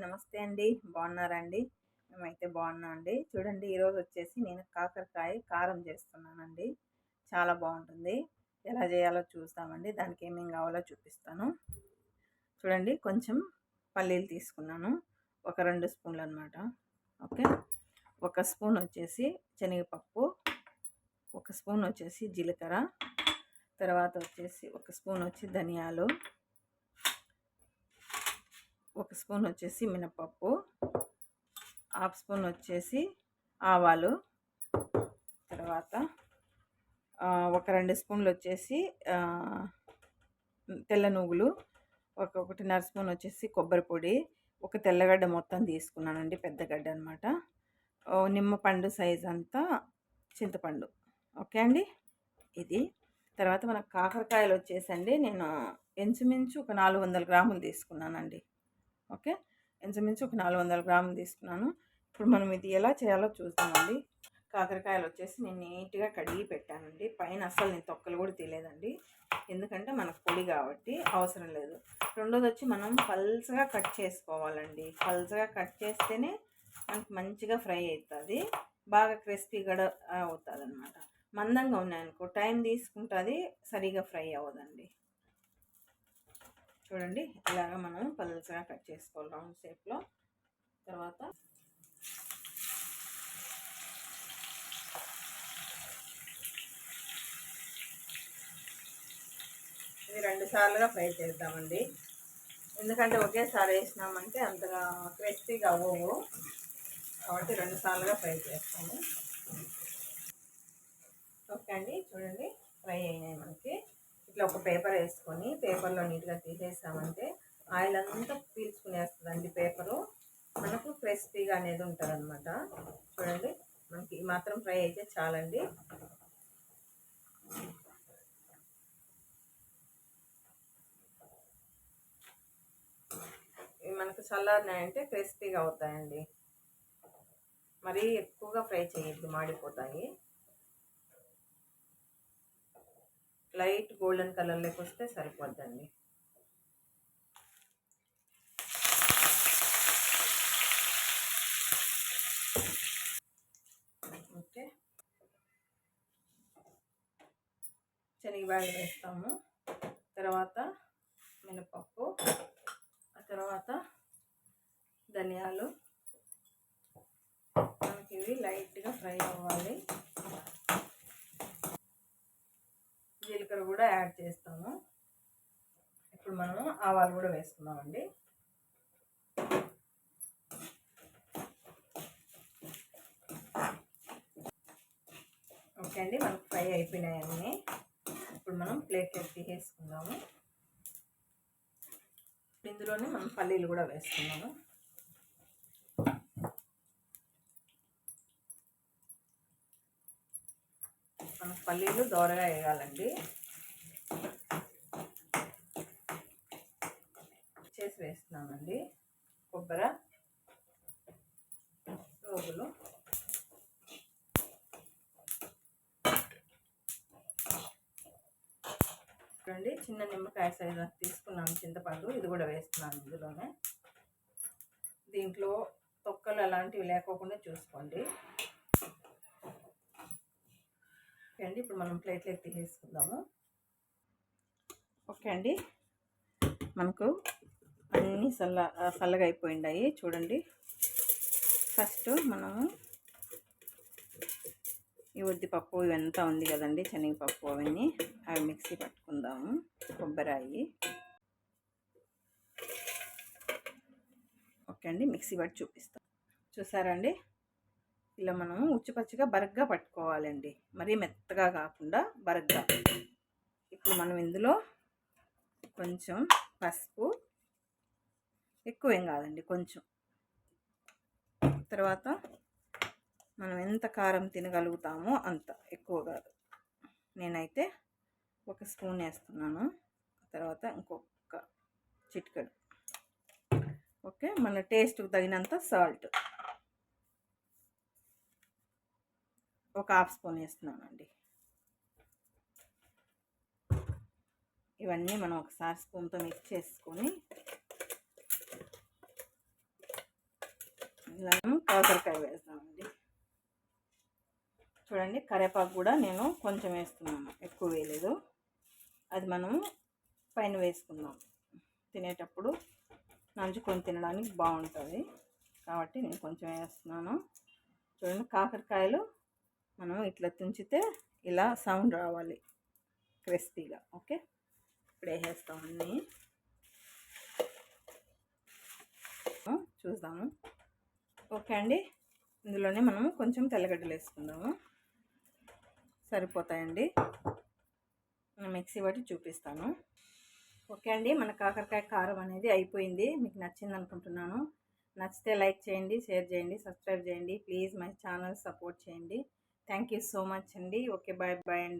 నమస్తే అండి. బాగున్నారండి? మేమైతే బాగున్నాం అండి చూడండి ఈరోజు వచ్చేసి నేను కాకరకాయ కారం చేస్తున్నానండి. చాలా బాగుంటుంది. ఎలా చేయాలో చూస్తామండి. దానికి ఏమేమి కావాలో చూపిస్తాను. చూడండి కొంచెం పల్లీలు తీసుకున్నాను. ఒక రెండు స్పూన్లు అనమాట ఓకే? ఒక స్పూన్ వచ్చేసి శనగపప్పు. ఒక స్పూన్ వచ్చేసి జీలకర్ర. తర్వాత వచ్చేసి ఒక స్పూన్ వచ్చి ధనియాలు. ఒక స్పూన్ వచ్చేసి మినపప్పు హాఫ్ స్పూన్ వచ్చేసి ఆవాలు తర్వాత ఒక రెండు స్పూన్లు వచ్చేసి తెల్ల నువ్వులు ఒక ఒకటిన్నర స్పూన్ వచ్చేసి కొబ్బరి పొడి ఒక తెల్లగడ్డ మొత్తం తీసుకున్నానండి పెద్ద గడ్డ అనమాట నిమ్మపండు సైజ్ అంతా చింతపండు. ఓకే అండి? ఇది. తర్వాత మనకు కాకరకాయలు వచ్చేసండి నేను ఇంచుమించు ఒక నాలుగు వందల గ్రాములు తీసుకున్నానండి. ఓకే? ఇంచుమించు ఒక నాలుగు వందల గ్రాములు తీసుకున్నాను. ఇప్పుడు మనం ఇది ఎలా చేయాలో చూద్దామండి. కాకరకాయలు వచ్చేసి నేను నీట్గా కడిగి పెట్టానండి. పైన అసలు నేను తొక్కలు కూడా తీయలేదండి. ఎందుకంటే మనకు పొడి కాబట్టి అవసరం లేదు. రెండోది వచ్చి మనం పల్సగా కట్ చేసుకోవాలండి. పల్సగా కట్ చేస్తేనే మనకు మంచిగా ఫ్రై అవుతుంది. బాగా క్రిస్పీ కూడా అవుతుంది అనమాట మందంగా ఉన్నాయనుకో టైం తీసుకుంటుంది సరిగా ఫ్రై అవ్వదండి. చూడండి ఇలాగ మనం పల్సగా కట్ చేసుకోవాలి రౌండ్ షేప్లో. తర్వాత ఇది రెండు సార్లుగా ఫ్రై చేద్దామండి. ఎందుకంటే ఒకేసారి వేసినామంటే అంతగా క్రిస్పీగా అవ్వవు. కాబట్టి రెండు సార్లుగా ఫ్రై చేస్తాము. ఓకే అండి చూడండి ఫ్రై అయినాయి మనకి. ఇట్లా ఒక పేపర్ వేసుకొని పేపర్లో నీట్గా తీసేసామంటే ఆయిల్ అంతా పీల్చుకునేస్తుందండి పేపరు. మనకు క్రిస్పీగా అనేది ఉంటుంది అనమాట చూడండి మనకి ఈ మాత్రం ఫ్రై అయితే చాలండి. మనకు చల్లారినాయంటే క్రిస్పీగా అవుతాయండి. మరీ ఎక్కువగా ఫ్రై చేయొద్దు మాడిపోతాయి. లైట్ గోల్డెన్ కలర్లోకి వస్తే సరిపోద్దండి. ఓకే. శనగబాయలు వేస్తాము. తర్వాత మినపప్పు ఆ తర్వాత ధనియాలు. మనకి ఇవి లైట్గా ఫ్రై అవ్వాలి. జీలకర్ర కూడా యాడ్ చేస్తాము. ఇప్పుడు మనం ఆవాలు కూడా వేసుకుందామండి. ఓకే అండి మనకు ఫ్రై అయిపోయినాయన్నీ ఇప్పుడు మనం ప్లేట్లోకి తీసేసుకుందాము ఇందులోనే మనం పల్లీలు కూడా వేసుకున్నాము మనకు పల్లీలు దోరగా వేయాలండి. చేసి వేస్తున్నామండి. కొబ్బరి రోగులు చూడండి చిన్న నిమ్మకాయ సైజు తీసుకున్నాను చింతపండు. ఇది కూడా వేస్తున్నాను ఇందులోనే. దీంట్లో తొక్కలు అలాంటివి లేకోకుండా చూసుకోండి. అండి ఇప్పుడు మనం ప్లేట్లోకి తీసేసుకుందాము. ఓకే అండి. మనకు అన్నీ చల్ల చల్లగా అయిపోయిండాయి. చూడండి. ఫస్ట్ మనము ఈ ఉద్దిపప్పు ఇవంతా ఉంది కదండి శనగపప్పు అవన్నీ. అవి మిక్సీ పట్టుకుందాము. కొబ్బరి ఓకే అండి మిక్సీ పట్టి చూపిస్తాం. చూసారండి ఇలా మనము ఉచ్చిపచ్చిగా బరగ్గా పట్టుకోవాలండి. మరీ మెత్తగా కాకుండా బరగ్గా. ఇప్పుడు మనం ఇందులో కొంచెం పసుపు. ఎక్కువ ఏం కాదండి కొంచెం. తర్వాత మనం ఎంత కారం తినగలుగుతామో అంత ఎక్కువ కాదు. నేనైతే ఒక స్పూన్ వేస్తున్నాను. తర్వాత ఇంకొక చిటికడు. ఓకే మన టేస్ట్కి తగినంత సాల్ట్. ఒక హాఫ్ స్పూన్ వేస్తున్నానండి. ఇవన్నీ మనం ఒకసారి స్పూన్తో మిక్స్ చేసుకొని ఇలా కాకరకాయ వేస్తామండి చూడండి కరివేపాకు కూడా నేను కొంచెం వేస్తున్నాను ఎక్కువ వేయలేదు. అది మనం పైన వేసుకుందాం. తినేటప్పుడు నంచుకొని తినడానికి బాగుంటుంది. కాబట్టి నేను కొంచెం వేస్తున్నాను. చూడండి కాకరకాయలు మనం ఇట్లా తుంచితే ఇలా సౌండ్ రావాలి క్రిస్పీగా ఓకే? ఇప్పుడు వేసేస్తాం అన్నీ. చూద్దాము. ఓకే అండి. ఇందులోనే మనము కొంచెం తెల్లగడ్డలు వేసుకుందాము. సరిపోతాయండి. మిక్సీ బట్టి చూపిస్తాను. ఓకే అండి. మన కాకరకాయ కారం అనేది అయిపోయింది. మీకు నచ్చింది అనుకుంటున్నాను. నచ్చితే లైక్ చేయండి షేర్ చేయండి సబ్స్క్రైబ్ చేయండి. ప్లీజ్ మై ఛానల్ సపోర్ట్ చేయండి. థ్యాంక్ యూ సో మచ్ అండి. ఓకే బాయ్ బాయ్ అండి.